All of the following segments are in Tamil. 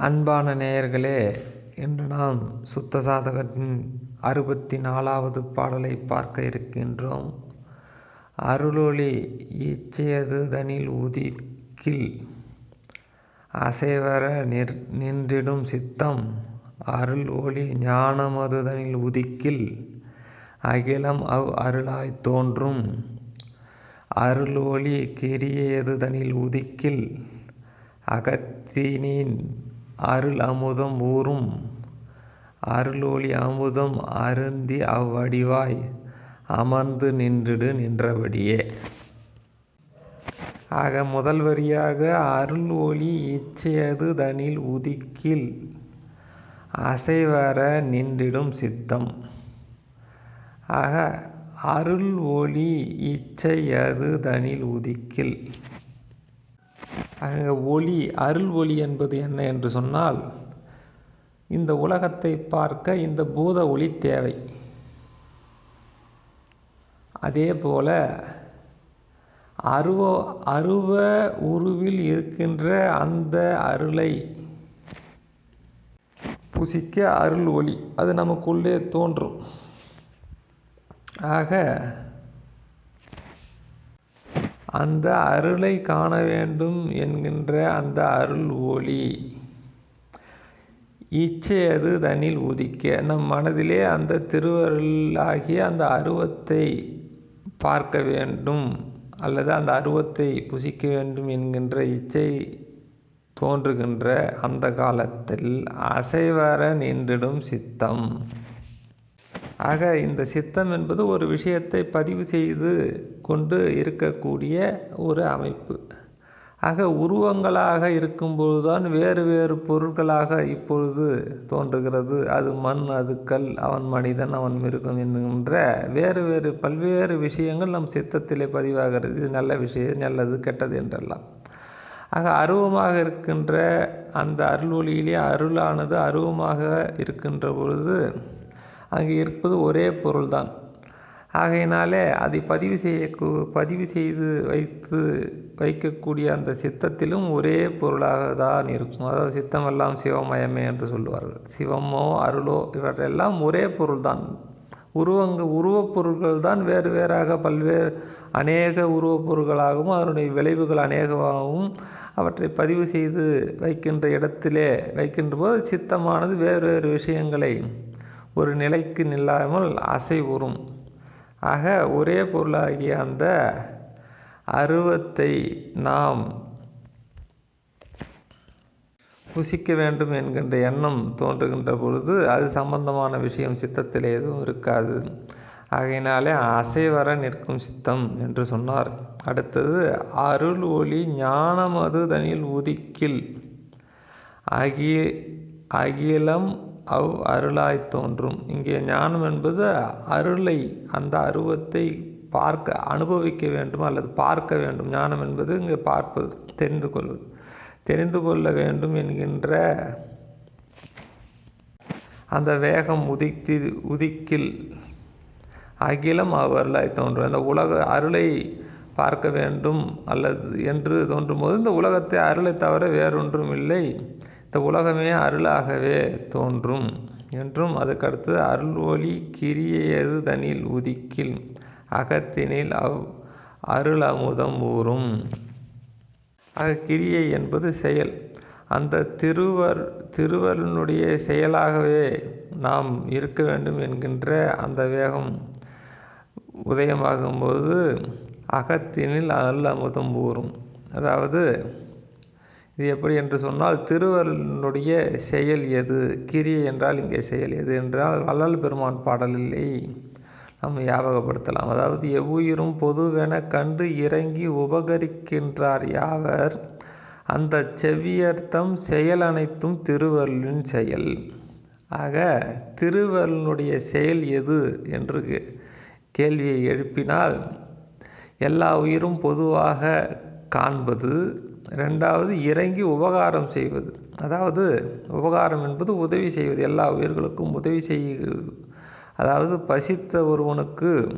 அன்பான நேயர்களே இன்று நாம் சுத்த சாதகத்தின் அறுபத்தி நாலாவது பாடலை பார்க்க இருக்கின்றோம். அருளொளி ஈச்சையது தனில் உதிக்கில் அசைவர நிற் நின்றிடும் சித்தம் அருள் ஒளி ஞானமது தனில் உதிக்கில் அகிலம் அவ் அருளாய் தோன்றும். அருள் ஒளி கிரியதுதனில் உதிக்கில் அகத்தினின் அருள் அமுதம் ஊறும். அருள் ஒளி அமுதம் அருந்தி அவ்வடிவாய். அமர்ந்து நின்றிடு நின்றபடியே. ஆக முதல் வரியாக அருள் ஒளி இச்சையது தனில் உதிக்கில். அசைவர நின்றிடும் சித்தம். ஆக அருள் ஒளி இச்சையது தனில் உதிக்கில். ஆக ஒளி அருள் ஒளி என்பது என்ன என்று சொன்னால் இந்த உலகத்தை பார்க்க இந்த பூத ஒளி தேவை. அதே போல் அருவ அருவ உருவில் இருக்கின்ற அந்த அருளை புசிக்க அருள் ஒளி அது நமக்குள்ளே தோன்றும். ஆக அந்த அருளை காண வேண்டும் என்கின்ற அந்த அருள் ஒளி. இச்சை அது தனில் உதிக்க. நம் மனதிலே அந்த திருவருளாகிய அந்த அருவத்தை பார்க்க வேண்டும் அல்லது அந்த அருவத்தை புசிக்க வேண்டும் என்கின்ற இச்சை தோன்றுகின்ற அந்த காலத்தில் அசைவர நின்றிடும் சித்தம். ஆக இந்த சித்தம் என்பது ஒரு விஷயத்தை பதிவு செய்து கொண்டு இருக்கக்கூடிய ஒரு அமைப்பு. ஆக உருவங்களாக இருக்கும்பொழுது தான் வேறு வேறு பொருட்களாக இப்பொழுது தோன்றுகிறது. அது மண் அது கல் அவன் மனிதன் அவன் மிருகம் என்கின்ற வேறு வேறு பல்வேறு விஷயங்கள் நம் சித்தத்திலே பதிவாகிறது. இது நல்ல விஷயம் நல்லது கெட்டது என்றெல்லாம். ஆக அருவமாக இருக்கின்ற அந்த அருளொலியிலே அருளானது அருவமாக இருக்கின்ற பொழுது அங்கே இருப்பது ஒரே பொருள்தான். ஆகையினாலே அதை பதிவு செய்ய பதிவு செய்து வைத்து வைக்கக்கூடிய அந்த சித்தத்திலும் ஒரே பொருளாக தான் இருக்கும். அதாவது சித்தமெல்லாம் சிவமயமே என்று சொல்லுவார்கள். சிவமோ அருளோ இவற்றெல்லாம் ஒரே பொருள்தான். உருவங்க உருவப் பொருட்கள் தான் வேறு வேறாக பல்வேறு அநேக உருவப் பொருட்களாகவும் அதனுடைய விளைவுகள் அநேகமாகவும் அவற்றை பதிவு செய்து வைக்கின்ற இடத்திலே வைக்கின்ற போது சித்தமானது வேறு வேறு விஷயங்களை ஒரு நிலைக்கு நில்லாமல் அசை உறும் ஆக ஒரே பொருளாகிய அந்த அருவத்தை நாம் புசிக்க வேண்டும் என்கின்ற எண்ணம் தோன்றுகின்ற பொழுது அது சம்பந்தமான விஷயம் சித்தத்தில் எதுவும் இருக்காது. ஆகையினாலே அசைவர நிற்கும் சித்தம் என்று சொன்னார். அடுத்தது அருள் ஒளி ஞானமது தனில் உதிக்கில். அகி அகிலம் அவ் அருளாய் தோன்றும். இங்கே ஞானம் என்பது அருளை அந்த அருவத்தை பார்க்க அனுபவிக்க வேண்டும் அல்லது பார்க்க வேண்டும்? ஞானம் என்பது இங்கே பார்ப்பது தெரிந்து கொள்வது. தெரிந்து கொள்ள வேண்டும் என்கின்ற அந்த வேகம் உதித்து உதிக்கில் அகிலம் அவ்வருளாய் தோன்றும். அந்த உலக அருளை பார்க்க வேண்டும் அல்லது என்று தோன்றும் போது இந்த உலகத்தை அருளை தவிர வேறொன்றும் இல்லை. இந்த உலகமே அருளாகவே தோன்றும். என்றும் அதுக்கடுத்து அருள் ஒளி கிரியது தனில் உதிக்கில் அகத்தினில் அவ் அருள் அமுதம் ஊறும். ஆக கிரியை என்பது செயல். அந்த திருவர் திருவருனுடைய செயலாகவே நாம் இருக்க வேண்டும் என்கின்ற அந்த வேகம் உதயமாகும்போது அகத்தினில் அருள் அமுதம் ஊறும். அதாவது இது எப்படி என்று சொன்னால் திருவருளினுடைய செயல் எது? கிரியை என்றால் இங்கே செயல் எது என்றால் வள்ளல் பெருமான் பாடலில்லை நம்ம ஞாபகப்படுத்தலாம். அதாவது எவ்வுயிரும் பொதுவென கண்டு இறங்கி உபகரிக்கின்றார் யாவர்? அந்த செவ்வியர்த்தம் செயல் அனைத்தும் திருவருளின் செயல். ஆக திருவருளினுடைய செயல் எது என்று கேள்வியை எழுப்பினால் எல்லா உயிரும் பொதுவாக காண்பது ரெண்டாவது இறங்கி உபகாரம் செய்வது. அதாவது உபகாரம் என்பது உதவி செய்வது. எல்லா உயிர்களுக்கும் உதவி செய்வது அதாவது பசித்த ஒருவனுக்கு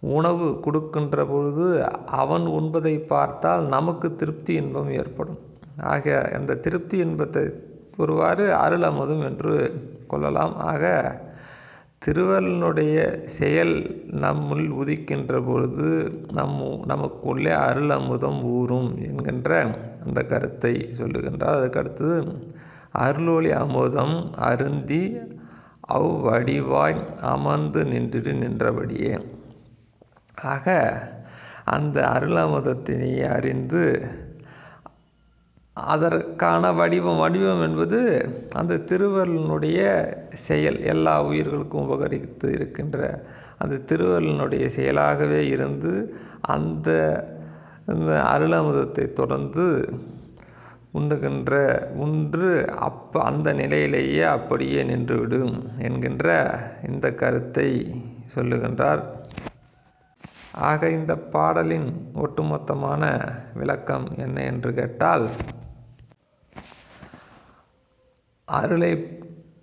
உணவு கொடுக்கின்ற பொழுது அவன் உண்பதை பார்த்தால் நமக்கு திருப்தி இன்பம் ஏற்படும். ஆக அந்த திருப்தி இன்பத்தை ஒருவாறு அருள் அமுதம் என்று கொள்ளலாம். ஆக திருவள்ளுனுடைய செயல் நம்முள் உதிக்கின்ற பொழுது நம் நமக்குள்ளே அருள் அமுதம் ஊறும் என்கின்ற அந்த கருத்தை சொல்லுகின்றார். அதுக்கடுத்தது அருளொளி அமுதம் அருந்தி அவ்வடிவாய் அமர்ந்து நின்றுட்டு நின்றபடியே. ஆக அந்த அருள் அமுதத்தினை அறிந்து அதற்கான வடிவம் வடிவம் என்பது அந்த திருவள்ளுனுடைய செயல் எல்லா உயிர்களுக்கும் உபகரித்து இருக்கின்ற அந்த திருவள்ளுனுடைய செயலாகவே இருந்து அந்த அந்த அருளமுதத்தை தொடர்ந்து உண்ணுகின்ற உன்று அப்போ அந்த நிலையிலேயே அப்படியே நின்றுவிடும் என்கின்ற இந்த கருத்தை சொல்லுகின்றார். ஆக இந்த பாடலின் ஒட்டுமொத்தமான விளக்கம் என்ன என்று கேட்டால் அருளை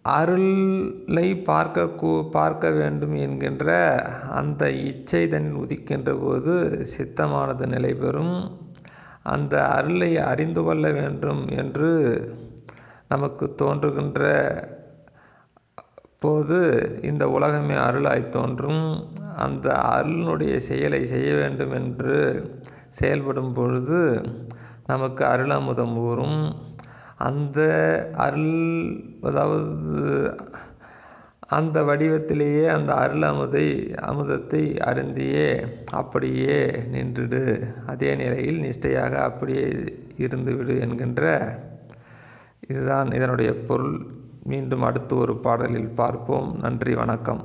அருளை பார்க்க கூ பார்க்க வேண்டும் என்கின்ற அந்த இச்சை தன்னில் உதிக்கின்ற போது சித்தமானது நிலை பெறும். அந்த அருளை அறிந்து கொள்ள வேண்டும் என்று நமக்கு தோன்றுகின்ற போது இந்த உலகமே அருளாய் தோன்றும். அந்த அருளினுடைய செயலை செய்ய வேண்டும் என்று செயல்படும் பொழுது நமக்கு அருளமுதம் ஊறும். அந்த அருள் அதாவது அந்த வடிவத்திலேயே அந்த அருள் அமுதை அமுதத்தை அருந்தியே அப்படியே நின்றுடு. அதே நிலையில் நிஷ்டையாக அப்படியே இருந்துவிடு என்கின்ற இதுதான் இதனுடைய பொருள். மீண்டும் அடுத்து ஒரு பாடலில் பார்ப்போம். நன்றி வணக்கம்.